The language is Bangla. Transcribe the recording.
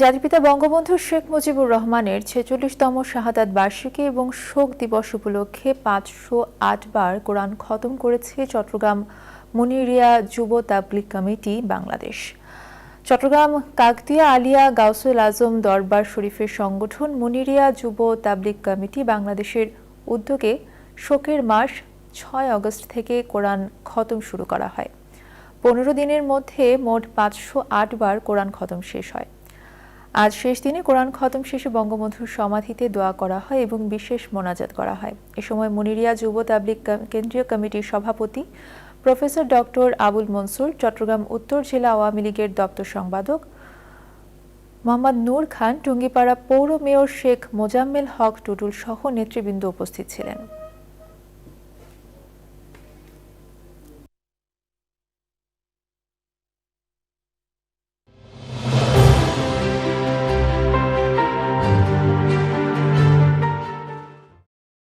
জাতিপিতা বঙ্গবন্ধু শেখ মুজিবুর রহমানের ছেচল্লিশতম শাহাদাত বার্ষিকী এবং শোক দিবস উপলক্ষে পাঁচশো বার কোরআন খতম করেছে চট্টগ্রাম মুনিরিয়া যুব তাবলিক কমিটি বাংলাদেশ। চট্টগ্রাম কাকতিয়া আলিয়া গাউসুল আজম দরবার শরীফের সংগঠন মুনিরিয়া যুব তাবলিক কমিটি বাংলাদেশের উদ্যোগে শোকের মাস ছয় আগস্ট থেকে কোরআন খতম শুরু করা হয়। পনেরো দিনের মধ্যে মোট পাঁচশো আট বার কোরআন খতম শেষ হয়। আজ শেষ দিনে কোরআন খতম শেষে বঙ্গবন্ধুর সমাধিতে দোয়া করা হয় এবং বিশেষ মোনাজাত করা হয়। এ সময় মনিরিয়া যুব তাবলিগ কম- কেন্দ্রীয় কমিটির সভাপতি প্রফেসর ডক্টর আবুল মনসুর, চট্টগ্রাম উত্তর জেলা আওয়ামী লীগের দপ্তর সম্পাদক মোহাম্মদ নূর খান, টুঙ্গিপাড়া পৌর মেয়র শেখ মোজাম্মেল হক টুটুল সহ নেতৃবৃন্দ উপস্থিত ছিলেন।